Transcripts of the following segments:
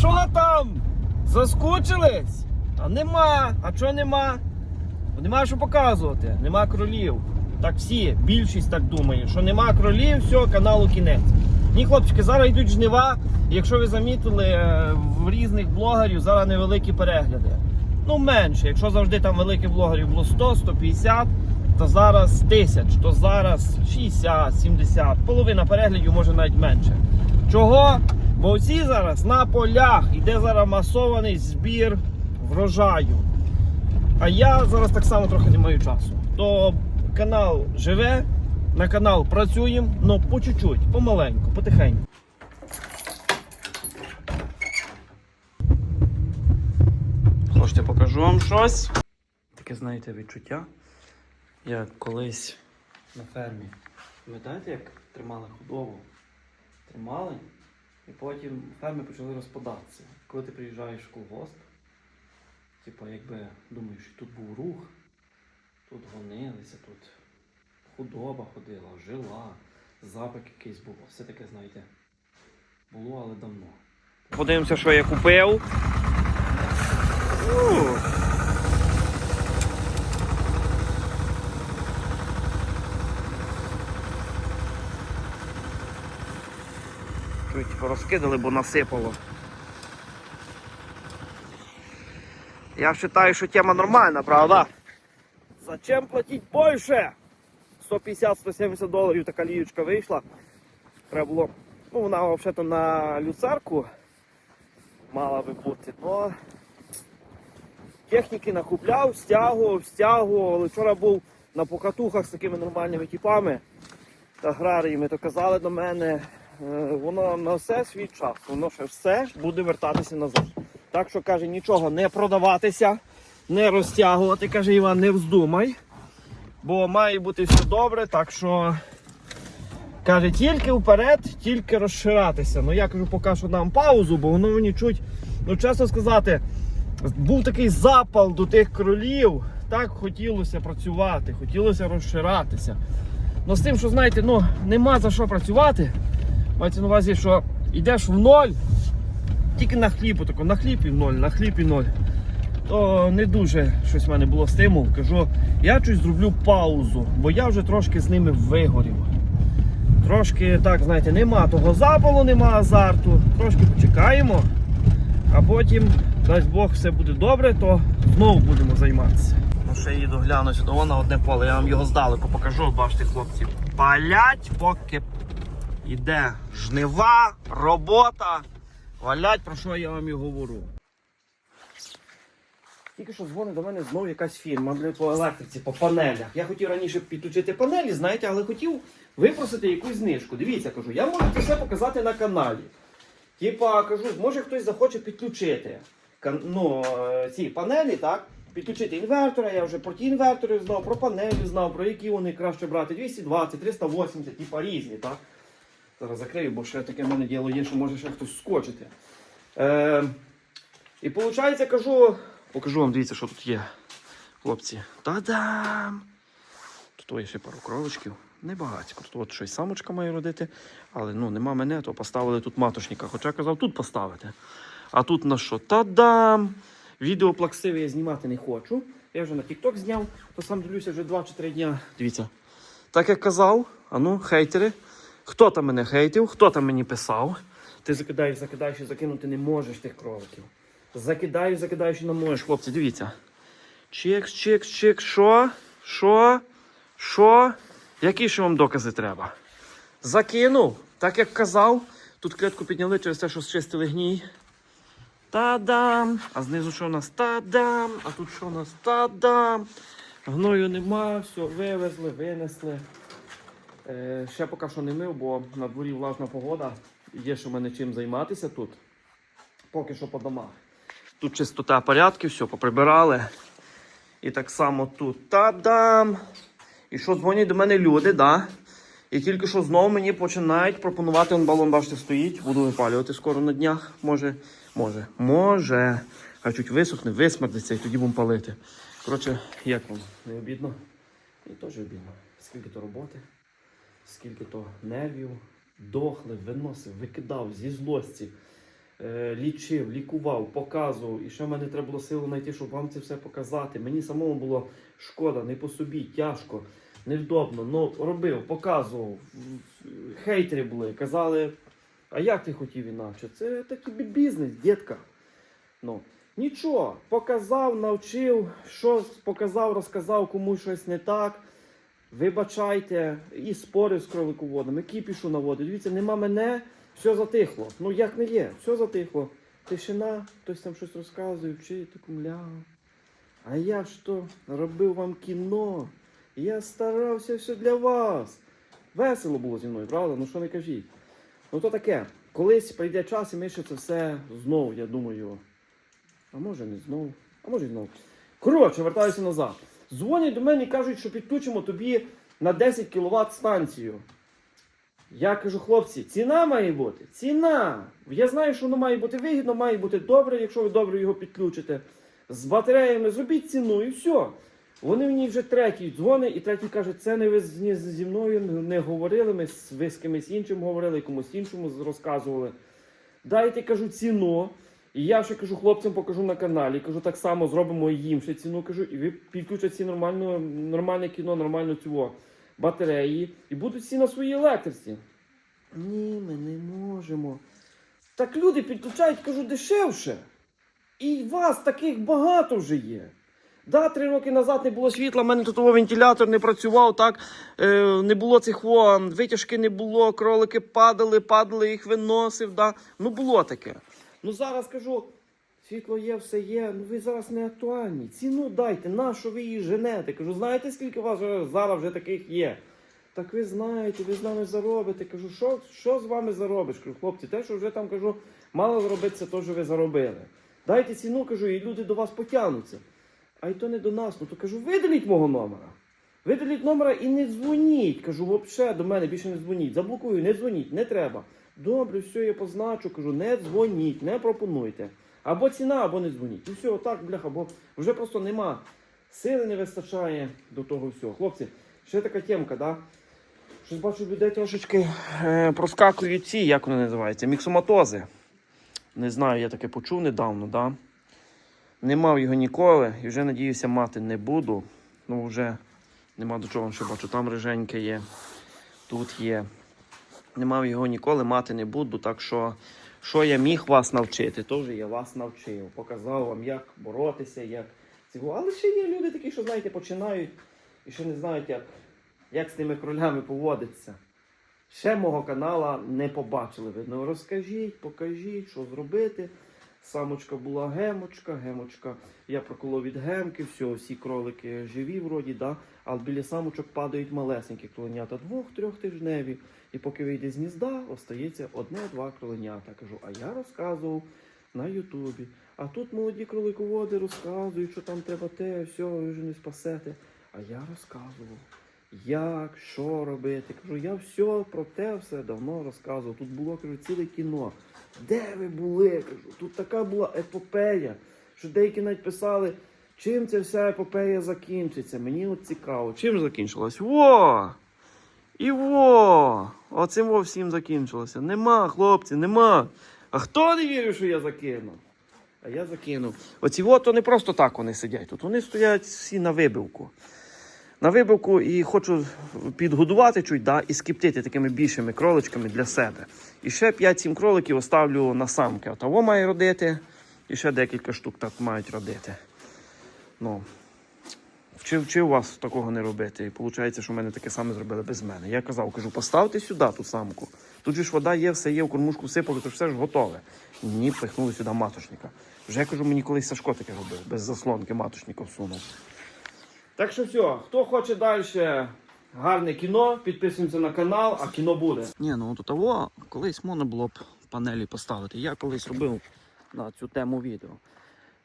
що там? Заскучились? А нема. А чого нема? Нема що показувати, нема кролів. Так всі, більшість так думає, що нема кролів, все, каналу кінець. Ні, хлопчики, зараз йдуть жнива. Якщо ви замітили, е, в різних блогерів зараз невеликі перегляди. Ну, менше. Якщо завжди там великих блогерів було 100, 150, то зараз 1000, то зараз 60, 70, половина переглядів, може навіть менше. Чого? Бо всі зараз на полях іде зараз масований збір врожаю. А я зараз так само трохи не маю часу. То канал живе, на канал працюємо, але по чуть-чуть, помаленьку, потихеньку. Хочете, покажу вам щось. Таке, знаєте, відчуття. Як колись на фермі. Пам'ятаєте, як тримали худобу? Тримали, і потім ферми почали розпадатися. Коли ти приїжджаєш в колгосп, Типа, якби думаєш, тут був рух, тут гонилися, тут худоба ходила, жила, запах якийсь був. Все таке, знаєте, було, але давно. Подивимося, що я купив. Чуть розкидали, бо насипало. Я вважаю, що тема нормальна, правда? Зачем платити більше? 150-170 доларів така ліючка вийшла. Треба було. Ну, вона взагалі на люцерку мала би бути, но техніки накупляв, стягував, стягував. Але вчора був на покатухах з такими нормальними типами аграріями, то казали до мене, воно на все свій час, воно ще все буде вертатися назад. Так що каже, нічого не продаватися, не розтягувати, каже Іван, не вздумай. Бо має бути все добре, так що каже, тільки вперед, тільки розширатися. Ну я кажу, поки що дам паузу, бо воно мені чуть, ну чесно сказати, був такий запал до тих кролів. Так хотілося працювати, хотілося розширатися. Ну з тим, що знаєте, ну нема за що працювати. Мається на увазі, що йдеш в ноль, тільки на хліб, отако, на хліб і ноль, на хліб і ноль. То не дуже щось в мене було стимул. Кажу, я щось зроблю паузу, бо я вже трошки з ними вигорів. Трошки, так, знаєте, нема того запалу, нема азарту. Трошки почекаємо, а потім, дасть Бог, все буде добре, то знову будемо займатися. Ну, ще їду гляну сюди, на одне поле, я вам його здалеку покажу, бачите, хлопці. Палять, поки йде жнива, робота. Валять, про що я вам і говорю. Тільки що дзвонить до мене знову якась фірма блядь, по електриці, по панелях. Я хотів раніше підключити панелі, знаєте, але хотів випросити якусь знижку. Дивіться, кажу, я можу це все показати на каналі. Типа, кажу, може хтось захоче підключити ну, е, ці панелі, так? Підключити інвертора, я вже про ті інвертори знав, про панелі знав, про які вони краще брати. 220, 380, типа різні, так? Зараз закрию, бо ще таке в мене діло є, що може ще хтось скочити. Е, і виходить, кажу, покажу вам, дивіться, що тут є. Хлопці. Та-дам! Тут є ще пару кровочків. Небагатько. Тут от щось самочка має родити, але ну, нема мене, то поставили тут матушника. Хоча казав тут поставити. А тут на що? Та-дам! Відео плаксиве я знімати не хочу. Я вже на TikTok зняв, то сам дивлюся вже 2 чи 3 дня. Дивіться. Так як казав, а ну, хейтери. Хто там мене хейтив, хто там мені писав. Ти закидаєш, закидаєш і закинути не можеш тих кроликів. Закидаєш, закидаєш і не хлопці, дивіться. Чекс, чекс, чекс, що? Що? Що? Які ще вам докази треба? Закинув, так як казав. Тут клітку підняли через те, що зчистили гній. Та-дам! А знизу що у нас? Та-дам! А тут що у нас? Та-дам! Гною нема, все, вивезли, винесли. Е, ще поки що не мив, бо на дворі влажна погода. Є що в мене чим займатися тут. Поки що по домах. Тут чистота порядки, все, поприбирали. І так само тут та-дам! І що дзвонять до мене люди, да? І тільки що знову мені починають пропонувати, он балон, бачите, стоїть, буду випалювати скоро на днях. Може, може, може. Хай висохне, висмердиться і тоді будемо палити. Коротше, як вам? Не обідно? І теж обідно. Скільки то роботи, скільки то нервів, дохли, виносив, викидав зі злості. е, лічив, лікував, показував. І ще в мене треба було силу знайти, щоб вам це все показати. Мені самому було шкода, не по собі, тяжко, невдобно. Ну, робив, показував. Хейтери були, казали, а як ти хотів інакше? Це такий бізнес, дітка. Ну, нічого, показав, навчив, що показав, розказав комусь щось не так. Вибачайте, і спори з кролиководом, і кіпішу наводить. Дивіться, нема мене, все затихло. Ну як не є, все затихло. Тишина, хтось там щось розказує, вчить, мля. А я ж то робив вам кіно. Я старався все для вас. Весело було зі мною, правда? Ну що не кажіть. Ну то таке. Колись прийде час, і ми ще це все знову, я думаю. А може не знову, а може і знову. Коротше, вертаюся назад. Дзвонять до мене і кажуть, що підключимо тобі на 10 кВт станцію. Я кажу, хлопці, ціна має бути. Ціна. Я знаю, що воно має бути вигідно, має бути добре, якщо ви добре його підключите. З батареями зробіть ціну і все. Вони мені вже третій дзвонить, і третій каже, це не ви зі мною не говорили, ми ви з кимось іншим говорили, комусь іншому розказували. Дайте, кажу, ціну. І я ще кажу, хлопцям покажу на каналі. Кажу, так само зробимо їм ще ціну. Кажу, і ви підключать всі нормально, нормальне кіно, нормально цього батареї. І будуть всі на своїй електриці. Ні, ми не можемо. Так люди підключають, кажу, дешевше. І вас таких багато вже є. Да, три роки назад не було світла, в мене тут вентилятор не працював, так е, не було цих о, витяжки не було, кролики падали, падали, їх виносив. Да. Ну було таке. Ну зараз кажу, світло є, все є. Ну ви зараз не актуальні. Ціну дайте, на що ви її женете? Кажу, знаєте, скільки у вас зараз вже таких є? Так ви знаєте, ви з нами заробите. Кажу, що, що з вами заробиш? Кажу, хлопці, те, що вже там кажу, мало заробити, це теж ви заробили. Дайте ціну, кажу, і люди до вас потягнуться. А й то не до нас. Ну то кажу, видаліть мого номера. Видаліть номера і не дзвоніть. Кажу, взагалі до мене більше не дзвоніть. Заблокую, не дзвоніть, не треба. Добре, все, я позначу, кажу, не дзвоніть, не пропонуйте. Або ціна, або не дзвоніть. І все, отак, бляха, бо вже просто нема. Сили не вистачає до того всього. Хлопці, ще така темка, да? Щось бачу, людей трошечки е, проскакують ці, як вони називаються, міксоматози. Не знаю, я таке почув недавно, да? Не мав його ніколи і вже надіюся мати не буду. Ну вже нема до чого, що бачу. Там риженьке є, тут є. Не мав його ніколи, мати не буду. Так що, що я міг вас навчити, то вже я вас навчив. Показав вам, як боротися, як цього. Але ще є люди такі, що знаєте, починають і ще не знають, як, як з тими кролями поводитися. Ще мого канала не побачили. Ви ну розкажіть, покажіть, що зробити. Самочка була гемочка, гемочка. Я проколов від гемки, все, всі кролики живі вроді, да? а біля самочок падають малесенькі кроленята, двох-трьох тижневі. І поки вийде з гнізда, остається одне-два кроленята. Кажу, а я розказував на Ютубі. А тут молоді кролиководи розказують, що там треба те, все, ви вже не спасете. А я розказував. Як, що робити? Кажу, я все про те все давно розказував. Тут було кажу, ціле кіно. Де ви були? Кажу, тут така була епопея, що деякі навіть писали, чим ця вся епопея закінчиться. Мені от цікаво. Чим закінчилась? Во! І во! Оцим во всім закінчилося. Нема, хлопці, нема. А хто не вірив, що я закинув? А я закинув. Оці во, то не просто так вони сидять тут. Вони стоять всі на вибивку. На вибивку і хочу підгодувати чуть, да, і скіптити такими більшими кроличками для себе. І ще 5-7 кроликів оставлю на самки. Того має родити, і ще декілька штук так мають родити. Ну, вчив, вчив вас такого не робити. І виходить, що в мене таке саме зробили без мене. Я казав, кажу, поставте сюди ту самку. Тут же ж вода є, все є, в кормушку всипали, то все ж готове. Ні, пихнули сюди маточника. Вже кажу, мені колись Сашко таке робив, без заслонки маточника всунув. Так що все, хто хоче далі гарне кіно, підписуємося на канал, а кіно буде. Ні, ну от того колись можна було б панелі поставити. Я колись робив на цю тему відео.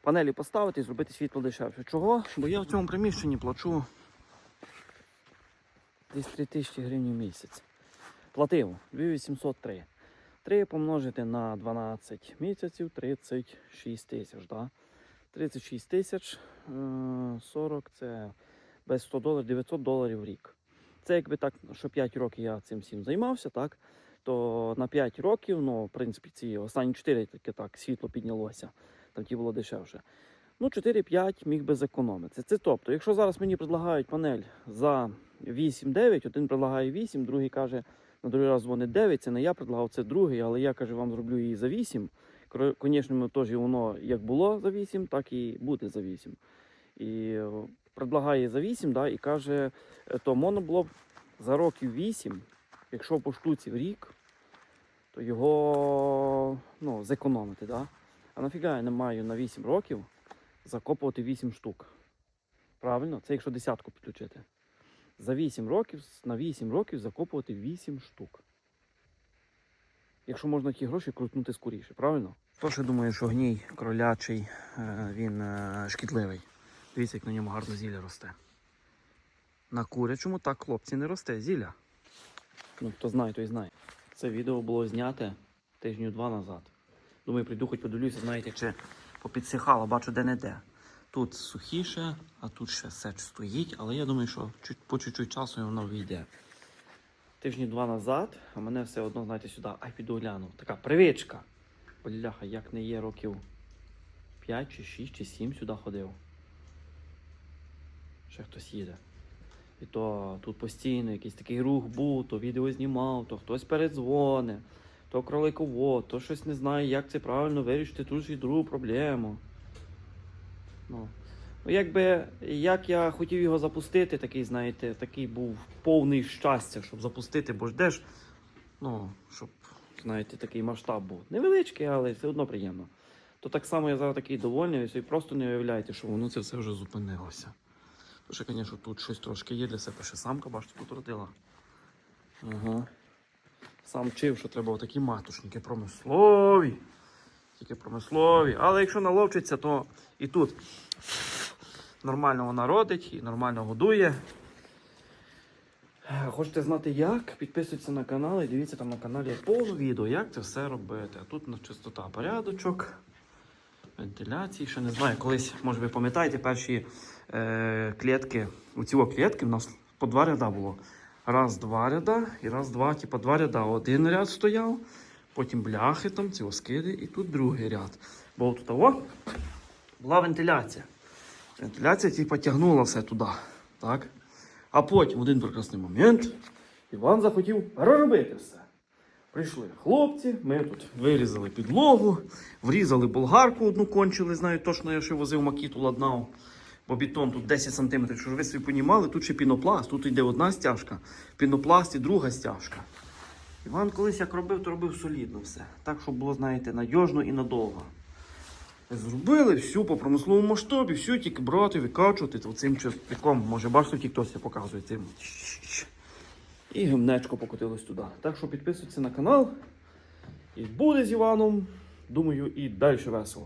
Панелі поставити і зробити світло дешевше. Чого? Бо я в цьому приміщенні плачу десь 3 тисячі гривень в місяць. Платив 2803. 3 помножити на 12 місяців 36 тисяч. Да? 36 тисяч е, 40 це без 100 доларів, 900 доларів в рік. Це якби так, що 5 років я цим всім займався, так? то на 5 років, ну, в принципі, ці останні 4 таки так, світло піднялося, там ті було дешевше. Ну, 4-5 міг би зекономити. Це тобто, якщо зараз мені предлагають панель за 8-9, один предлагає 8, другий каже, на другий раз дзвонить 9, це не я предлагав, це другий, але я каже, вам зроблю її за 8. Звісно, теж воно як було за 8, так і буде за 8. І е, предлагає за 8, да, і каже, е, то можна було б за років 8, якщо по штуці в рік, то його ну, зекономити. Да? А нафіга я не маю на 8 років закопувати 8 штук. Правильно? Це якщо десятку підключити. За 8 років, на 8 років закопувати 8 штук. Якщо можна ті гроші крутнути скоріше, правильно? Хто ще думає, що гній кролячий, е, він е, шкідливий. Дивіться, як на ньому гарно зілля росте. На курячому так, хлопці, не росте зілля. Ну, хто знає, той знає. Це відео було зняте тижнів два назад. Думаю, прийду хоч подивлюся, знаєте, чи попідсихало, бачу де-не-де. Тут сухіше, а тут ще сеч стоїть, але я думаю, що по чуть-чуть часу воно вийде. Тижні два назад, а мене все одно, знаєте, сюди, ай піду гляну. Така привичка. Бляха, як не є років 5 чи 6 чи 7 сюди ходив. Ще хтось їде. І то тут постійно якийсь такий рух був, то відео знімав, то хтось передзвоне, то кроликовод, то щось не знає, як це правильно вирішити ту ж і другу проблему. Ну, ну якби як я хотів його запустити, такий, знаєте, такий був повний щастя, щоб запустити, бо ж де ж, ну, щоб, знаєте, такий масштаб був. Невеличкий, але все одно приємно. То так само я зараз такий довольний, собі просто не уявляєте, що воно це все вже зупинилося. То ще, звісно, тут щось трошки є для себе. Ще самка, бачите, тут родила. Ага. Сам вчив, що треба отакі матушники промислові. Тільки промислові. Але якщо наловчиться, то і тут нормально вона родить і нормально годує. Е, Хочете знати як? Підписуйтесь на канал і дивіться там на каналі повно відео, як це все робити. А тут на чистота порядочок, вентиляції. Ще не знаю, колись, може ви пам'ятаєте, перші е, клітки, у ці клітки в нас по два ряда було. Раз, два ряда і раз, два, типа два ряда. Один ряд стояв, потім бляхи там, ці оскиди, і тут другий ряд. Бо тут о, була вентиляція. Вентиляція типа тягнула все туди. Так? А потім в один прекрасний момент Іван захотів переробити все. Прийшли хлопці, ми тут вирізали підлогу, врізали болгарку одну кончили, знаю точно, я ще возив макіту ладнав. Бо бетон тут 10 см, щоб ви собі понімали, тут ще пінопласт, тут йде одна стяжка, в пінопласті друга стяжка. Іван колись як робив, то робив солідно все. Так, щоб було, знаєте, надіжно і надовго. Зробили всю по промисловому масштабі, всю тільки брати, викачувати цим частиком. Може, бачите, тільки хтось показує цим. І гімнечко покотилось туди. Так що підписуйтесь на канал. І буде з Іваном, думаю, і далі весело.